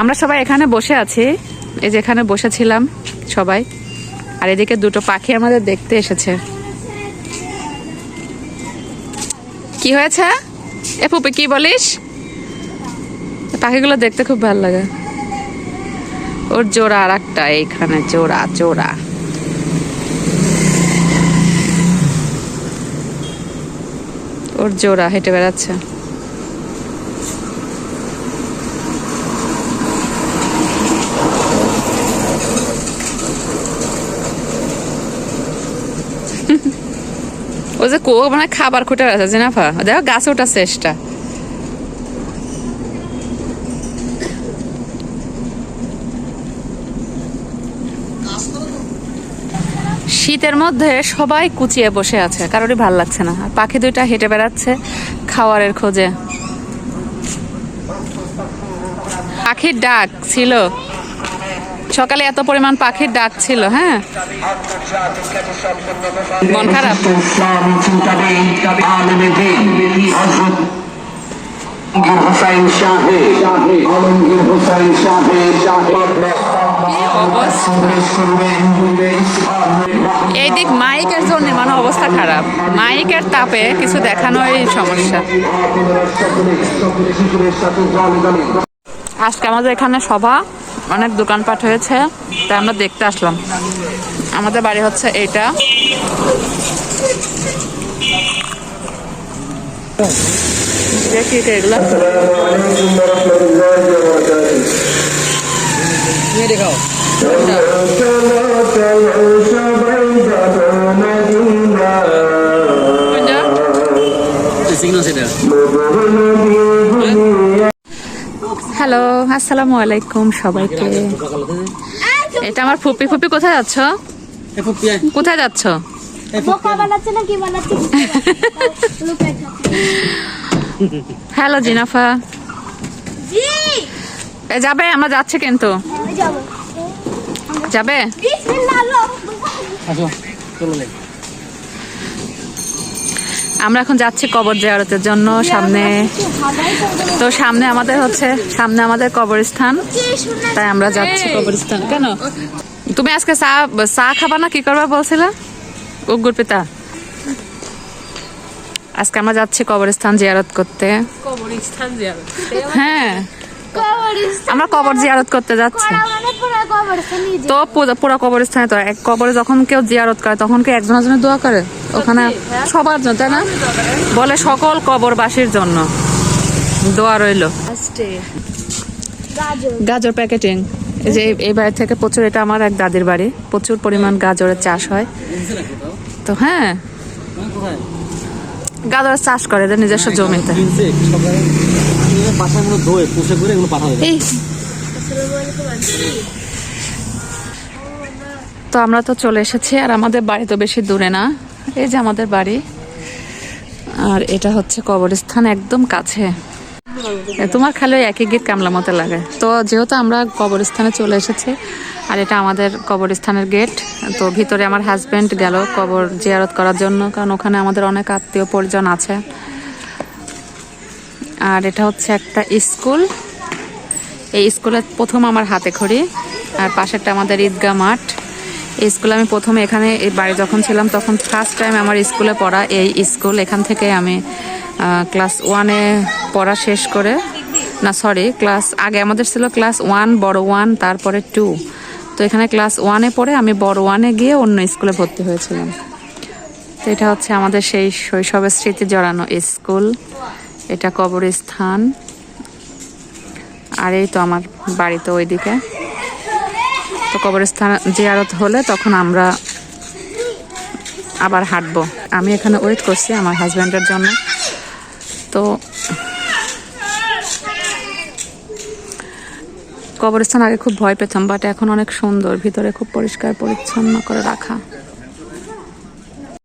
আমরা সবাই এখানে বসে আছি। এই যে এখানে বসেছিলাম সবাই। আর এদিকে দুটো পাখি আমাদের দেখতে এসেছে। কি হয়েছে? এ পুপি কি বলিস? পাখিগুলো দেখতে খুব ভালো লাগে। ওর জোড়া আর একটা এইখানে জোড়া জোড়া। ওর জোড়া হেঁটে বেড়াচ্ছে। ও যে কো মানে খাবার খুঁটে আছে জিনাফা দেখো, গাছে ওঠা চেষ্টা শীতের মধ্যে সবাই কুচিয়ে বসে আছে, কারোরই ভালো লাগছে না। আর পাখি দুইটা হেঁটে বেড়াচ্ছে খাওয়ারের খোঁজে। পাখির ডাক ছিল। সকালে এত পরিমাণ পাখির ডাক ছিল হ্যাঁ? মন খারাপ? এই দিক মাইকের জন্য মানে অবস্থা খারাপ। মাইকের তাপে কিছু দেখানোই সমস্যা। আজকে আমাদের এখানে সভা। অনেক দোকানপাট হয়েছে তাই আমরা দেখতে আসলাম। আমাদের বাড়ি হচ্ছে এইটা দেখি এটা এগুলো। কোনটা? হ্যালো আসসালামু আলাইকুম সবাইকে। এটা আমার ফুপি। ফুপি কোথায় যাচ্ছ? কোথায় যাচ্ছ? হ্যালো জিনাফা। এ যাবে? আমরা যাচ্ছি কিন্তু। যাবে। বিসমিল্লাহ আল্লাহ আমরা এখন যাচ্ছি কবর জিয়ারতের জন্য সামনে। তো সামনে আমাদের হচ্ছে সামনে আমাদের কবরস্থান। তাই আমরা যাচ্ছি কবরস্থান। কেন? তুমি আজকে চা চা খাবা না কি করবা বলছিলা? উগুর পিতা। আজকে আমরা যাচ্ছি কবরস্থান জিয়ারত করতে। কবরস্থান জিয়ারত। হ্যাঁ। আমরা কবর জিয়ারত করতে যাচ্ছি। মানে পুরো কবরস্থান নিজে তো পুরো- কবরস্থানে তো এক কবরে যখন কেউ জিয়ারত করে তখন কি একজন একজনের দোয়া করে? ওখানে সবার জন্য তাই না? বলে সকল কবরবাসীর জন্য। দোয়া রইল। গাজর। গাজর প্যাকেটিং। এই যে এই- এই বাড়ি থেকে প্রচুর এটা আমার এক দাদির বাড়ি। প্রচুর পরিমাণ গাজরের চাষ হয়। তো হ্যাঁ। গাজরের চাষ করে এদের নিজস্ব জমিতে। তো আমরা তো চলে এসেছি, আর আমাদের বাড়ি তো বেশি দূরে না। এই যে আমাদের বাড়ি, আর এটা হচ্ছে কবরস্থান একদম কাছে। তোমার খালি ওই একই গীত কামলা মতো লাগে। তো যেহেতু আমরা কবরস্থানে চলে এসেছি, আর এটা আমাদের কবরস্থানের গেট, তো ভিতরে আমার হাজব্যান্ড গেল কবর জিয়ারত করার জন্য, কারণ ওখানে আমাদের অনেক আত্মীয় পরিজন আছে। আর এটা হচ্ছে একটা স্কুল। এই স্কুলে প্রথম আমার হাতে খড়ি, আর পাশেরটা আমাদের ঈদগাহ মাঠ। স্কুলে আমি প্রথমে এখানে এই বাড়ি যখন ছিলাম, তখন ফার্স্ট টাইম আমার স্কুলে পড়া এই স্কুল। এখান থেকে আমি ক্লাস ওয়ানে পড়া শেষ করে, না সরি ক্লাস আগে আমাদের ছিল ক্লাস ওয়ান বড় ওয়ান তারপরে টু তো এখানে ক্লাস ওয়ানে পড়ে আমি বড় ওয়ানে গিয়ে অন্য স্কুলে ভর্তি হয়েছিলাম। তো এটা হচ্ছে আমাদের সেই শৈশবের স্মৃতি জড়ানো স্কুল। এটা কবরস্থান। আর এই তো আমার বাড়ি তো ওইদিকে। তো কবরস্থান জিয়ারত হলে তখন আমরা আবার হাঁটবো। আমি এখানে ওয়েট করছি আমার হাজব্যান্ডের জন্য। তো কবরস্থান আগে খুব ভয় পেতাম বাট এখন অনেক সুন্দর, ভিতরে খুব পরিষ্কার পরিচ্ছন্ন করে রাখা।